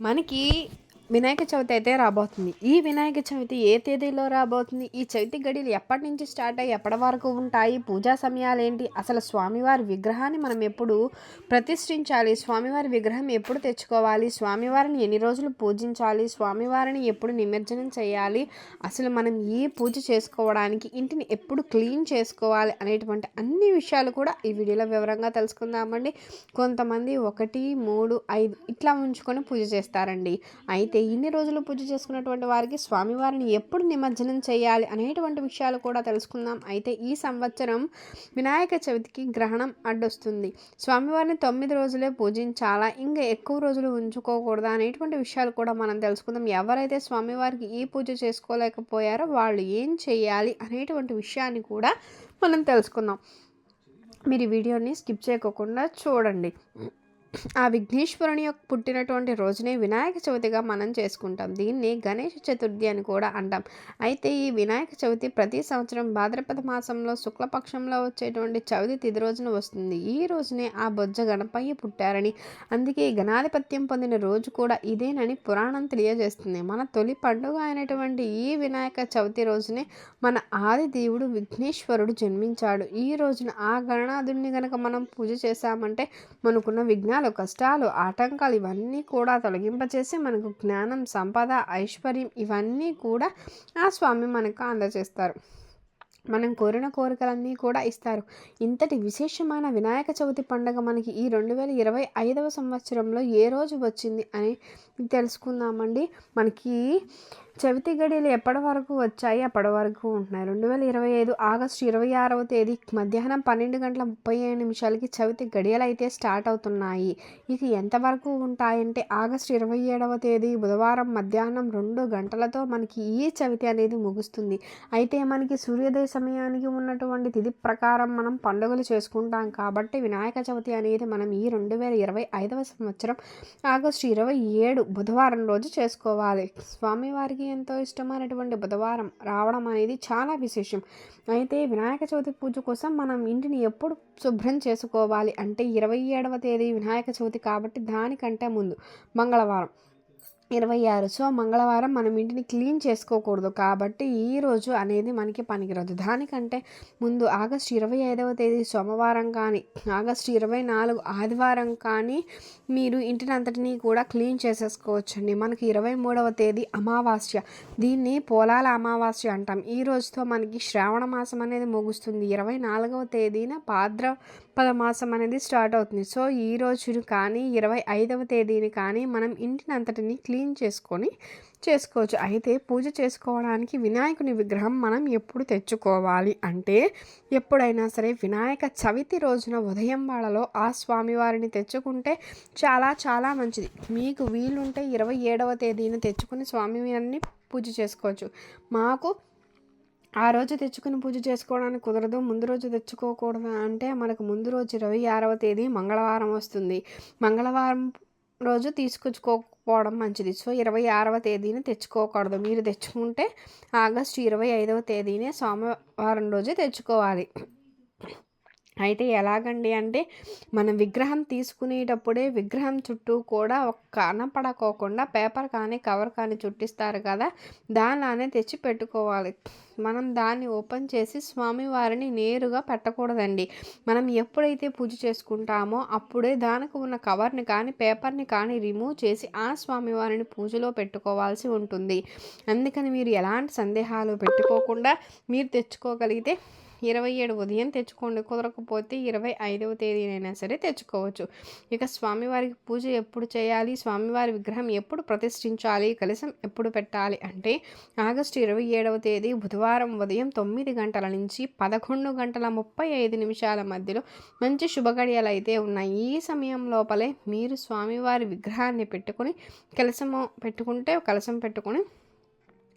మనకి వినాయక చవితి అయితే రాబోతుంది. ఈ వినాయక చవితి ఏ తేదీలో రాబోతుంది? ఈ చవితి గడిలు ఎప్పటి నుంచి స్టార్ట్ అయ్యి ఎప్పటి వరకు ఉంటాయి? పూజా సమయాలు ఏంటి? అసలు స్వామివారి విగ్రహాన్ని మనం ఎప్పుడు ప్రతిష్ఠించాలి? స్వామివారి విగ్రహం ఎప్పుడు తెచ్చుకోవాలి? స్వామివారిని ఎన్ని రోజులు పూజించాలి? స్వామివారిని ఎప్పుడు నిమజ్జనం చేయాలి? అసలు మనం ఏ పూజ చేసుకోవడానికి ఇంటిని ఎప్పుడు క్లీన్ చేసుకోవాలి అనేటువంటి అన్ని విషయాలు కూడా ఈ వీడియోలో వివరంగా తెలుసుకుందామండి. కొంతమంది ఒకటి మూడు ఐదు ఇట్లా ఉంచుకొని పూజ చేస్తారండి. అయితే ఇన్ని రోజులు పూజ చేసుకున్నటువంటి వారికి స్వామివారిని ఎప్పుడు నిమజ్జనం చేయాలి అనేటువంటి విషయాలు కూడా తెలుసుకుందాం. అయితే ఈ సంవత్సరం వినాయక చవితికి గ్రహణం అడ్డొస్తుంది. స్వామివారిని తొమ్మిది రోజులే పూజించాలా? ఇంకా ఎక్కువ రోజులు ఉంచుకోకూడదా? అనేటువంటి విషయాలు కూడా మనం తెలుసుకుందాం. ఎవరైతే స్వామివారికి ఈ పూజ చేసుకోలేకపోయారో వాళ్ళు ఏం చేయాలి అనేటువంటి విషయాన్ని కూడా మనం తెలుసుకుందాం. మీరు వీడియోని స్కిప్ చేయకోకుండా చూడండి. ఆ విఘ్నేశ్వరుని యొక్క పుట్టినటువంటి రోజునే వినాయక చవితిగా మనం చేసుకుంటాం. దీన్ని గణేష చతుర్థి అని కూడా అంటాం. అయితే ఈ వినాయక చవితి ప్రతి సంవత్సరం భాద్రపద మాసంలో శుక్లపక్షంలో వచ్చేటువంటి చవితి తిది రోజున వస్తుంది. ఈ రోజునే ఆ బొజ్జ గణపయ్య పుట్టారని అందుకే గణాధిపత్యం పొందిన రోజు కూడా ఇదేనని పురాణం తెలియజేస్తుంది. మన తొలి పండుగ అయినటువంటి ఈ వినాయక చవితి రోజునే మన ఆది దేవుడు విఘ్నేశ్వరుడు జన్మించాడు. ఈ రోజున ఆ గణనాథుడిని గనక మనం పూజ చేశామంటే మనకున్న విఘ్న బంధనాలు కష్టాలు ఆటంకాలు ఇవన్నీ కూడా తొలగింపచేసి మనకు జ్ఞానం సంపద ఐశ్వర్యం ఇవన్నీ కూడా ఆ స్వామి మనకు అందజేస్తారు. మనం కోరిన కోరికలన్నీ కూడా ఇస్తారు. ఇంతటి విశేషమైన వినాయక చవితి పండుగ మనకి ఈ రెండు వేల ఇరవై ఐదవ సంవత్సరంలో ఏ రోజు వచ్చింది అని తెలుసుకుందామండి. మనకి చవితి గడియలు ఎప్పటి వరకు వచ్చాయి? అప్పటి వరకు ఉంటున్నాయి. రెండు వేల ఇరవై ఐదు ఆగస్టు ఇరవై ఆరవ తేదీ మధ్యాహ్నం పన్నెండు గంటల ముప్పై ఏడు నిమిషాలకి చవితి గడియలు అయితే స్టార్ట్ అవుతున్నాయి. ఇక ఎంతవరకు ఉంటాయంటే ఆగస్టు ఇరవై ఏడవ తేదీ బుధవారం మధ్యాహ్నం రెండు గంటలతో మనకి ఈ చవితి అనేది ముగుస్తుంది. అయితే మనకి సూర్యోదయ సమయానికి ఉన్నటువంటి తిథి ప్రకారం మనం పండుగలు చేసుకుంటాం కాబట్టి వినాయక చవితి అనేది మనం ఈ రెండు వేల ఇరవై ఐదవ సంవత్సరం ఆగస్టు ఇరవై ఏడు బుధవారం రోజు చేసుకోవాలి. స్వామివారికి ఎంతో ఇష్టమైనటువంటి బుధవారం రావడం అనేది చాలా విశేషం. అయితే వినాయక చవితి పూజ కోసం మనం ఇంటిని ఎప్పుడు శుభ్రం చేసుకోవాలి అంటే ఇరవై ఏడవ తేదీ వినాయక చవితి కాబట్టి దానికంటే ముందు మంగళవారం. ఇరవై ఆరు. సో మంగళవారం మనం ఇంటిని క్లీన్ చేసుకోకూడదు కాబట్టి ఈ రోజు అనేది మనకి పనికిరదు. దానికంటే ముందు ఆగస్టు ఇరవై ఐదవ తేదీ సోమవారం కానీ ఆగస్టు ఇరవై నాలుగు ఆదివారం కానీ మీరు ఇంటిని అంతటినీ కూడా క్లీన్ చేసేసుకోవచ్చండి. మనకి ఇరవై మూడవ తేదీ అమావాస్య. దీన్ని పోలాల అమావాస్య అంటాం. ఈ రోజుతో మనకి శ్రావణ మాసం అనేది ముగుస్తుంది. ఇరవై నాలుగవ తేదీన భాద్ర పద మాసం అనేది స్టార్ట్ అవుతుంది. సో ఈ రోజును కానీ ఇరవై ఐదవ తేదీని కానీ మనం ఇంటిని అంతటిని క్లీన్ చేసుకొని చేసుకోవచ్చు. అయితే పూజ చేసుకోవడానికి వినాయకుని విగ్రహం మనం ఎప్పుడు తెచ్చుకోవాలి అంటే ఎప్పుడైనా సరే వినాయక చవితి రోజున ఉదయం వాళ్ళలో ఆ స్వామివారిని తెచ్చుకుంటే చాలా చాలా మంచిది. మీకు వీలుంటే ఇరవై ఏడవ తేదీన తెచ్చుకుని స్వామివారిని పూజ చేసుకోవచ్చు. మాకు ఆ రోజు తెచ్చుకుని పూజ చేసుకోవడానికి కుదరదు ముందు రోజు తెచ్చుకోకూడదు అంటే మనకు ముందు రోజు ఇరవై ఆరవ తేదీ మంగళవారం వస్తుంది. మంగళవారం రోజు తీసుకొచ్చుకోకపోవడం మంచిది. సో ఇరవై ఆరవ తేదీని తెచ్చుకోకూడదు. మీరు తెచ్చుకుంటే ఆగస్టు ఇరవై ఐదవ తేదీనే సోమవారం రోజు తెచ్చుకోవాలి. అయితే ఎలాగండి అంటే మనం విగ్రహం తీసుకునేటప్పుడే విగ్రహం చుట్టూ కూడా ఒక కనపడకోకుండా పేపర్ కానీ కవర్ కానీ చుట్టిస్తారు కదా దానిలానే తెచ్చి పెట్టుకోవాలి మనం దాన్ని ఓపెన్ చేసి స్వామివారిని నేరుగా పెట్టకూడదండి. మనం ఎప్పుడైతే పూజ చేసుకుంటామో అప్పుడే దానికి ఉన్న కవర్ని కానీ పేపర్ని కానీ రిమూవ్ చేసి ఆ స్వామివారిని పూజలో పెట్టుకోవాల్సి ఉంటుంది. అందుకని మీరు ఎలాంటి సందేహాలు పెట్టుకోకుండా మీరు తెచ్చుకోగలిగితే ఇరవై ఏడు ఉదయం తెచ్చుకోండి. కుదరకపోతే ఇరవై ఐదవ తేదీనైనా సరే తెచ్చుకోవచ్చు. ఇక స్వామివారికి పూజ ఎప్పుడు చేయాలి? స్వామివారి విగ్రహం ఎప్పుడు ప్రతిష్ఠించాలి? కలశం ఎప్పుడు పెట్టాలి? అంటే ఆగస్టు ఇరవై ఏడవ తేదీ బుధవారం ఉదయం తొమ్మిది గంటల నుంచి పదకొండు గంటల ముప్పై ఐదు నిమిషాల మధ్యలో మంచి శుభగడియలు అయితే ఉన్నాయి. ఈ సమయం లోపలే మీరు స్వామివారి విగ్రహాన్ని పెట్టుకొని కలశము పెట్టుకుంటే కలశం పెట్టుకొని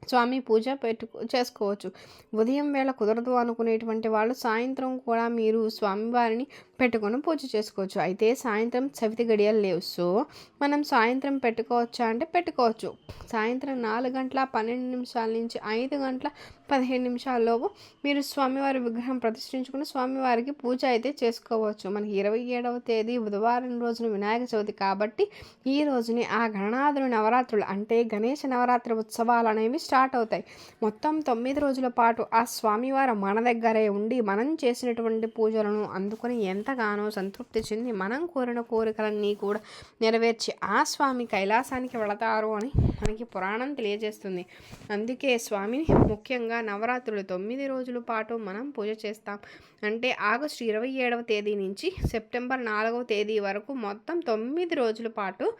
స్వామి పూజ పెట్టు చేసుకోవచ్చు. ఉదయం వేళ కుదరదు అనుకునేటువంటి వాళ్ళు సాయంత్రం కూడా మీరు స్వామివారిని పెట్టుకొని పూజ చేసుకోవచ్చు. అయితే సాయంత్రం చవితి గడియలు లేవు. సో మనం సాయంత్రం పెట్టుకోవచ్చా అంటే పెట్టుకోవచ్చు. సాయంత్రం నాలుగు గంటల పన్నెండు నిమిషాల నుంచి ఐదు గంటల పదిహేను నిమిషాల్లోపు మీరు స్వామివారి విగ్రహం ప్రతిష్ఠించుకుని స్వామివారికి పూజ అయితే చేసుకోవచ్చు. మనకి ఇరవై ఏడవ తేదీ బుధవారం రోజున వినాయక చవితి కాబట్టి ఈ రోజుని ఆ గణనాథుని నవరాత్రులు అంటే గణేష నవరాత్రి ఉత్సవాలు అనేవి స్టార్ట్ అవుతాయి. మొత్తం తొమ్మిది రోజుల పాటు ఆ స్వామివారు మన దగ్గరే ఉండి మనం చేసినటువంటి పూజలను అందుకొని ఎంతగానో సంతృప్తి చెంది మనం కోరిన కోరికలన్నీ కూడా నెరవేర్చి ఆ స్వామి కైలాసానికి వెళతారు అని మనకి పురాణం తెలియజేస్తుంది. అందుకే స్వామిని ముఖ్యంగా నవరాత్రులు తొమ్మిది రోజుల పాటు మనం పూజ చేస్తాం. అంటే ఆగస్టు ఇరవై ఏడవ తేదీ నుంచి సెప్టెంబర్ నాలుగవ తేదీ వరకు మొత్తం తొమ్మిది రోజుల పాటు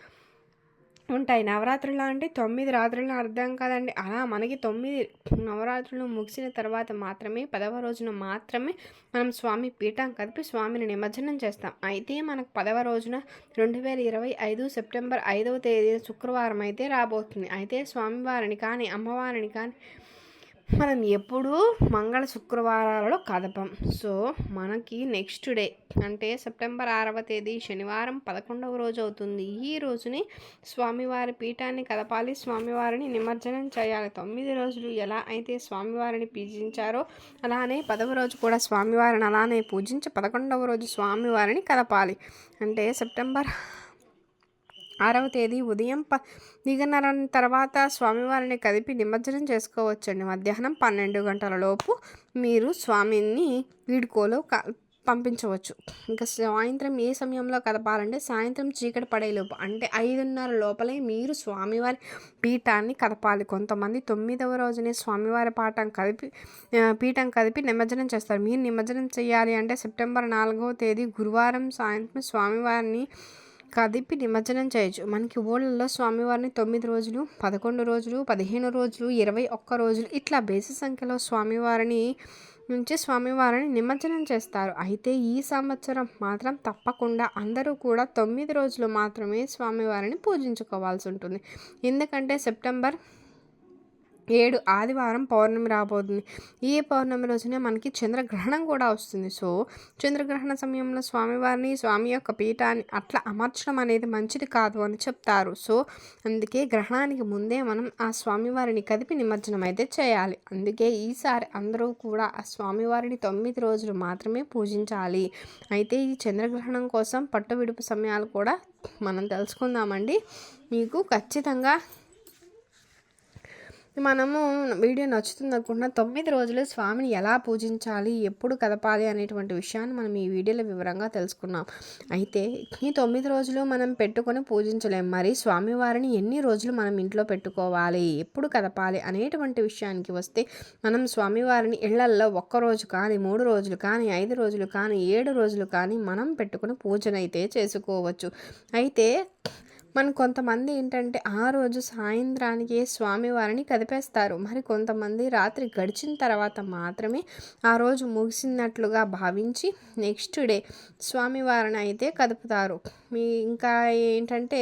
ఉంటాయి. నవరాత్రులు అంటే తొమ్మిది రాత్రులు అర్థం కాదండి. అలా మనకి తొమ్మిది నవరాత్రులు ముగిసిన తర్వాత మాత్రమే పదవ రోజున మాత్రమే మనం స్వామి పీఠం కదిపి స్వామిని నిమజ్జనం చేస్తాం. అయితే మనకు పదవ రోజున రెండు వేల ఇరవై ఐదు సెప్టెంబర్ ఐదవ తేదీ శుక్రవారం అయితే రాబోతుంది. అయితే స్వామివారిని కానీ అమ్మవారిని కానీ మనం ఎప్పుడూ మంగళ శుక్రవారాలలో కదపం. సో మనకి నెక్స్ట్ డే అంటే సెప్టెంబర్ ఆరవ తేదీ శనివారం పదకొండవ రోజు అవుతుంది. ఈ రోజుని స్వామివారి పీఠాన్ని కదపాలి. స్వామివారిని నిమజ్జనం చేయాలి. తొమ్మిది రోజులు ఎలా అయితే స్వామివారిని పూజించారో అలానే పదవ రోజు కూడా స్వామివారిని అలానే పూజించి పదకొండవ రోజు స్వామివారిని కదపాలి. అంటే సెప్టెంబర్ ఆరవ తేదీ ఉదయం ప దిగన్నర తర్వాత స్వామివారిని కదిపి నిమజ్జనం చేసుకోవచ్చండి. మధ్యాహ్నం పన్నెండు గంటల లోపు మీరు స్వామిని వీడుకోలో క పంపించవచ్చు. ఇంకా సాయంత్రం ఏ సమయంలో కదపాలంటే సాయంత్రం చీకటి పడేలోపు అంటే ఐదున్నర లోపలే మీరు స్వామివారి పీఠాన్ని కదపాలి. కొంతమంది తొమ్మిదవ రోజునే స్వామివారి పాఠం కదిపి పీఠం కదిపి నిమజ్జనం చేస్తారు. మీరు నిమజ్జనం చేయాలి అంటే సెప్టెంబర్ నాలుగవ తేదీ గురువారం సాయంత్రం స్వామివారిని కదిపి నిమజ్జనం చేయొచ్చు. మనకి ఊళ్ళల్లో స్వామివారిని తొమ్మిది రోజులు పదకొండు రోజులు పదిహేను రోజులు ఇరవై ఒక్క రోజులు ఇట్లా బేసి సంఖ్యలో స్వామివారిని నుంచి స్వామివారిని నిమజ్జనం చేస్తారు. అయితే ఈ సంవత్సరం మాత్రం తప్పకుండా అందరూ కూడా తొమ్మిది రోజులు మాత్రమే స్వామివారిని పూజించుకోవాల్సి ఉంటుంది. ఎందుకంటే సెప్టెంబర్ ఏడు ఆదివారం పౌర్ణమి రాబోతుంది. ఈ పౌర్ణమి రోజునే మనకి చంద్రగ్రహణం కూడా వస్తుంది. సో చంద్రగ్రహణ సమయంలో స్వామివారిని స్వామి యొక్క పీఠాన్ని అట్లా అమర్చడం అనేది మంచిది కాదు అని చెప్తారు. సో అందుకే గ్రహణానికి ముందే మనం ఆ స్వామివారిని కదిపి నిమజ్జనం అయితే చేయాలి. అందుకే ఈసారి అందరూ కూడా ఆ స్వామివారిని తొమ్మిది రోజులు మాత్రమే పూజించాలి. అయితే ఈ చంద్రగ్రహణం కోసం పట్టు విడుపు సమయాలు కూడా మనం తెలుసుకుందామండి. మీకు ఖచ్చితంగా మనము వీడియో నచ్చుతుంది అనుకుంటున్నా తొమ్మిది రోజులు స్వామిని ఎలా పూజించాలి ఎప్పుడు కదపాలి అనేటువంటి విషయాన్ని మనం ఈ వీడియోలో వివరంగా తెలుసుకున్నాం. అయితే ఈ తొమ్మిది రోజులు మనం పెట్టుకొని పూజించలేం. మరి స్వామివారిని ఎన్ని రోజులు మనం ఇంట్లో పెట్టుకోవాలి ఎప్పుడు కదపాలి అనేటువంటి విషయానికి వస్తే మనం స్వామివారిని ఇళ్ళల్లో ఒక్కరోజు కానీ మూడు రోజులు కానీ ఐదు రోజులు కానీ ఏడు రోజులు కానీ మనం పెట్టుకుని పూజనైతే చేసుకోవచ్చు. అయితే మన కొంతమంది ఏంటంటే ఆ రోజు సాయంత్రానికి స్వామివారిని కదిపేస్తారు. మరి కొంతమంది రాత్రి గడిచిన తర్వాత మాత్రమే ఆ రోజు ముగిసినట్లుగా భావించి నెక్స్ట్ డే స్వామివారిని అయితే కదుపుతారు. మీ ఇంకా ఏంటంటే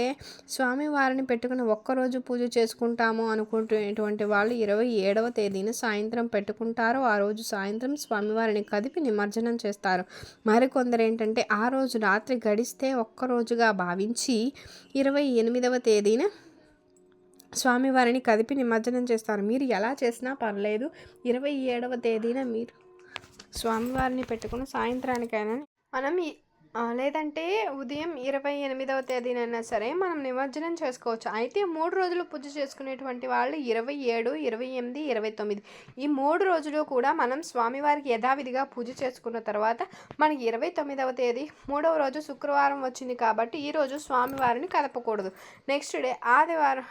స్వామివారిని పెట్టుకుని ఒక్కరోజు పూజ చేసుకుంటాము అనుకుంటున్నటువంటి వాళ్ళు ఇరవై ఏడవ తేదీన సాయంత్రం పెట్టుకుంటారు. ఆ రోజు సాయంత్రం స్వామివారిని కదిపి నిమజ్జనం చేస్తారు. మరికొందరు ఏంటంటే ఆ రోజు రాత్రి గడిస్తే ఒక్కరోజుగా భావించి ఇరవై ఇరవై ఎనిమిదవ తేదీన స్వామివారిని కదిపి నిమజ్జనం చేస్తారు. మీరు ఎలా చేసినా పర్లేదు. ఇరవై ఏడవ తేదీన మీరు స్వామివారిని పెట్టుకుని సాయంత్రానికైనా మనం లేదంటే ఉదయం ఇరవై ఎనిమిదవ తేదీనైనా సరే మనం నిమజ్జనం చేసుకోవచ్చు. అయితే మూడు రోజులు పూజ చేసుకునేటువంటి వాళ్ళు ఇరవై ఏడు ఇరవై ఎనిమిది ఇరవై తొమ్మిది. ఈ మూడు రోజులు కూడా మనం స్వామివారికి యథావిధిగా పూజ చేసుకున్న తర్వాత మనకి ఇరవై తొమ్మిదవ తేదీ మూడవ రోజు శుక్రవారం వచ్చింది కాబట్టి ఈరోజు స్వామివారిని కదపకూడదు నెక్స్ట్ డే ఆదివారం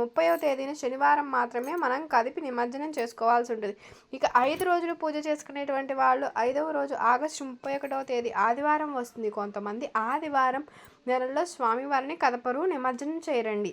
ముప్పైవ తేదీన శనివారం మాత్రమే మనం కదిపి నిమజ్జనం చేసుకోవాల్సి ఉంటుంది. ఇక ఐదు రోజులు పూజ చేసుకునేటువంటి వాళ్ళు ఐదవ రోజు ఆగస్టు ముప్పై ఒకటవ తేదీ ఆదివారం వస్తుంది వస్తుంది కొంతమంది. ఆదివారం నెలలో స్వామివారిని కదపరు. నిమజ్జనం చేయరండి.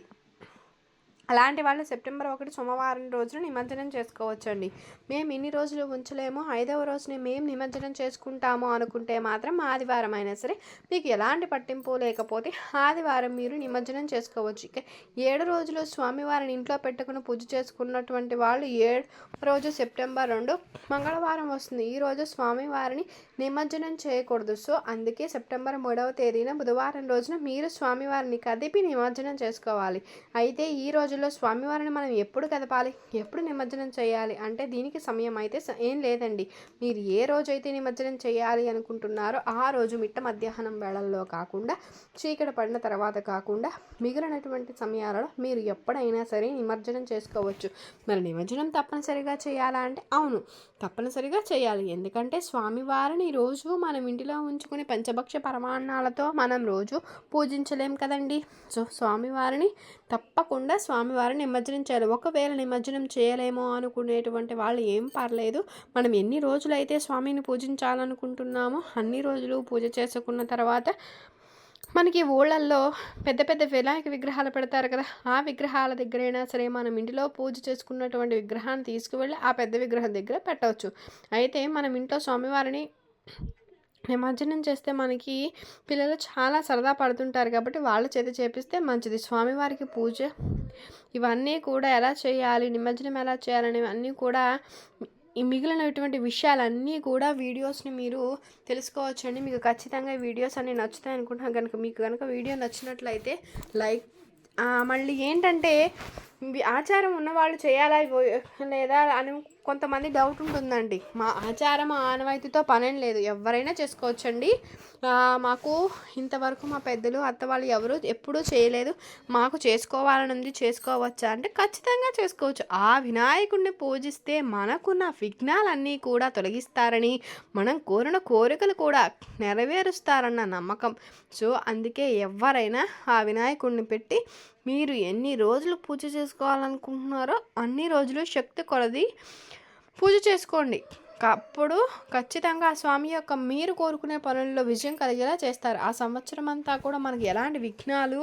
అలాంటి వాళ్ళు సెప్టెంబర్ ఒకటి సోమవారం రోజున నిమజ్జనం చేసుకోవచ్చండి. మేము ఇన్ని రోజులు ఉంచలేము. ఐదవ రోజుని మేము నిమజ్జనం చేసుకుంటాము అనుకుంటే మాత్రం ఆదివారం అయినా సరే మీకు ఎలాంటి పట్టింపు లేకపోతే ఆదివారం మీరు నిమజ్జనం చేసుకోవచ్చు. ఇక ఏడు రోజులు స్వామివారిని ఇంట్లో పెట్టుకుని పూజ చేసుకున్నటువంటి వాళ్ళు ఏడు రోజు సెప్టెంబర్ రెండు మంగళవారం వస్తుంది. ఈ రోజు స్వామివారిని నిమజ్జనం చేయకూడదు. సో అందుకే సెప్టెంబర్ మూడవ తేదీన బుధవారం రోజున మీరు స్వామివారిని కదిపి నిమజ్జనం చేసుకోవాలి. అయితే ఈ రోజు రోజుల్లో స్వామివారిని మనం ఎప్పుడు కదపాలి? ఎప్పుడు నిమజ్జనం చేయాలి? అంటే దీనికి సమయం అయితే ఏం లేదండి. మీరు ఏ రోజైతే నిమజ్జనం చేయాలి అనుకుంటున్నారో ఆ రోజు మిట్ట మధ్యాహ్నం వేళల్లో కాకుండా చీకటి పడిన తర్వాత కాకుండా మిగిలినటువంటి సమయాలలో మీరు ఎప్పుడైనా సరే నిమజ్జనం చేసుకోవచ్చు. మరి నిమజ్జనం తప్పనిసరిగా చేయాలా అంటే? అవును తప్పనిసరిగా చేయాలి. ఎందుకంటే స్వామివారిని రోజు మనం ఇంటిలో ఉంచుకునే పంచభక్ష పరమాన్నాలతో మనం రోజు పూజించలేం కదండి. సో స్వామివారిని తప్పకుండా స్వామివారిని నిమజ్జనం చేయాలి ఒకవేళ నిమజ్జనం చేయలేమో అనుకునేటువంటి వాళ్ళు ఏం పర్లేదు. మనం ఎన్ని రోజులైతే స్వామిని పూజించాలనుకుంటున్నామో అన్ని రోజులు పూజ చేసుకున్న తర్వాత మనకి ఊళ్ళల్లో పెద్ద పెద్ద వినాయక విగ్రహాలు పెడతారు కదా ఆ విగ్రహాల దగ్గరైనా సరే మనం ఇంటిలో పూజ చేసుకున్నటువంటి విగ్రహాన్ని తీసుకువెళ్ళి ఆ పెద్ద విగ్రహం దగ్గర పెట్టవచ్చు. అయితే మనం ఇంట్లో స్వామివారిని నిమజ్జనం చేస్తే మనకి పిల్లలు చాలా సరదా పడుతుంటారు కాబట్టి వాళ్ళ చేత చేపిస్తే మంచిది. స్వామివారికి పూజ. ఇవన్నీ కూడా ఎలా చేయాలి? నిమజ్జనం ఎలా చేయాలని ఇవన్నీ కూడా ఈ మిగిలినటువంటి విషయాలన్నీ కూడా వీడియోస్ని మీరు తెలుసుకోవచ్చండి. మీకు ఖచ్చితంగా ఈ వీడియోస్ అన్నీ నచ్చుతాయి అనుకుంటున్నాను. కనుక మీకు కనుక వీడియో నచ్చినట్లయితే లైక్ మళ్ళీ ఏంటంటే ఆచారం ఉన్నవాళ్ళు చేయాలా లేదా అని కొంతమంది డౌట్ ఉంటుందండి. మా ఆచారం ఆనవాయితీతో పనేం లేదు. ఎవరైనా చేసుకోవచ్చండి. మాకు ఇంతవరకు మా పెద్దలు అత్త వాళ్ళు ఎవరు ఎప్పుడూ చేయలేదు. మాకు చేసుకోవాలని ఉంది చేసుకోవచ్చా అంటే ఖచ్చితంగా చేసుకోవచ్చు. ఆ వినాయకుడిని పూజిస్తే మనకున్న విఘ్నాలన్నీ కూడా తొలగిస్తారని మనం కోరిన కోరికలు కూడా నెరవేరుస్తారన్న నమ్మకం. సో అందుకే ఎవరైనా ఆ వినాయకుడిని పెట్టి మీరు ఎన్ని రోజులు పూజ చేసుకోవాలనుకుంటున్నారో అన్ని రోజులు శక్తి కొలది పూజ చేసుకోండి. అప్పుడు ఖచ్చితంగా ఆ స్వామి యొక్క మీరు కోరుకునే పనుల్లో విజయం కలిగేలా చేస్తారు. ఆ సంవత్సరం అంతా కూడా మనకి ఎలాంటి విఘ్నాలు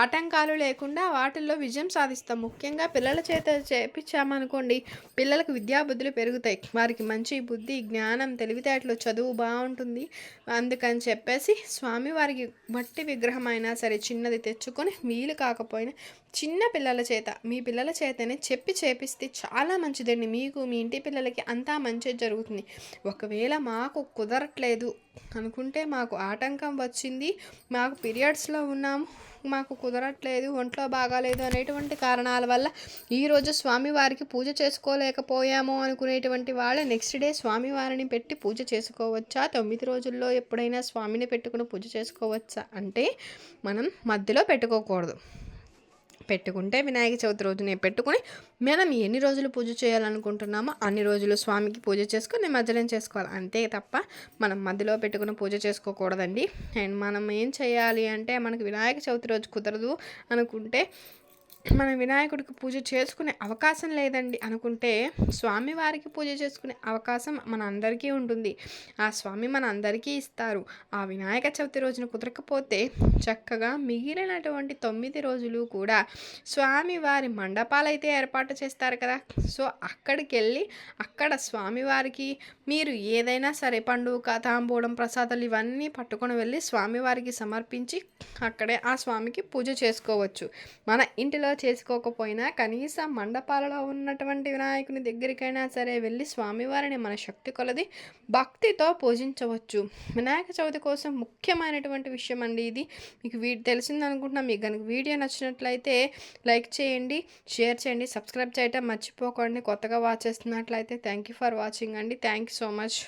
ఆటంకాలు లేకుండా వాటిల్లో విజయం సాధిస్తాం. ముఖ్యంగా పిల్లల చేత చేపించామనుకోండి పిల్లలకు విద్యాబుద్ధులు పెరుగుతాయి. వారికి మంచి బుద్ధి జ్ఞానం తెలివితేటలు చదువు బాగుంటుంది. అందుకని చెప్పేసి స్వామి వారికి మట్టి విగ్రహం అయినా సరే చిన్నది తెచ్చుకొని వీలు కాకపోయినా చిన్న పిల్లల చేత మీ పిల్లల చేతనే చెప్పి చేపిస్తే చాలా మంచిదండి. మీకు మీ ఇంటి పిల్లలకి అంతా మంచి జరుగుతుంది. ఒకవేళ మాకు కుదరట్లేదు అనుకుంటే మాకు ఆటంకం వచ్చింది. మాకు పీరియడ్స్లో ఉన్నాము మాకు కుదరట్లేదు. ఒంట్లో బాగాలేదు అనేటువంటి కారణాల వల్ల ఈరోజు స్వామివారికి పూజ చేసుకోలేకపోయాము అనుకునేటువంటి వాళ్ళ నెక్స్ట్ డే స్వామివారిని పెట్టి పూజ చేసుకోవచ్చా? తొమ్మిది రోజుల్లో ఎప్పుడైనా స్వామిని పెట్టుకుని పూజ చేసుకోవచ్చా? అంటే మనం మధ్యలో పెట్టుకోకూడదు. పెట్టుకుంటే వినాయక చవితి రోజునే పెట్టుకొని మనం ఎన్ని రోజులు పూజ చేయాలనుకుంటున్నామో అన్ని రోజులు స్వామికి పూజ చేసుకొని నిమజ్జనం చేసుకోవాలి. అంతే తప్ప మనం మధ్యలో పెట్టుకుని పూజ చేసుకోకూడదండి. అండ్ మనం ఏం చేయాలి అంటే మనకు వినాయక చవితి రోజు కుదరదు అనుకుంటే మనం వినాయకుడికి పూజ చేసుకునే అవకాశం లేదండి అనుకుంటే స్వామివారికి పూజ చేసుకునే అవకాశం మన అందరికీ ఉంటుంది. ఆ స్వామి మన అందరికీ ఇస్తారు. ఆ వినాయక చవితి రోజున కుదరకపోతే చక్కగా మిగిలినటువంటి తొమ్మిది రోజులు కూడా స్వామివారి మండపాలైతే ఏర్పాటు చేస్తారు కదా. సో అక్కడికి వెళ్ళి అక్కడ స్వామివారికి మీరు ఏదైనా సరే పండుగ తాంబూడం ప్రసాదాలు ఇవన్నీ పట్టుకొని వెళ్ళి స్వామివారికి సమర్పించి అక్కడే ఆ స్వామికి పూజ చేసుకోవచ్చు. మన ఇంటిలో చేసుకోకపోయినా కనీసం మండపాలలో ఉన్నటువంటి వినాయకుని దగ్గరికైనా సరే వెళ్ళి స్వామివారిని మన శక్తి కొలది భక్తితో పూజించవచ్చు. వినాయక చవితి కోసం ముఖ్యమైనటువంటి విషయం అండి ఇది. మీకు వీ తెలిసింది అనుకుంటున్నా మీకు కనుక వీడియో నచ్చినట్లయితే లైక్ చేయండి షేర్ చేయండి సబ్స్క్రైబ్ చేయటం మర్చిపోకండి. కొత్తగా వాచ్ చేస్తున్నట్లయితే థ్యాంక్ యూ ఫర్ వాచింగ్ అండి. Thank you so much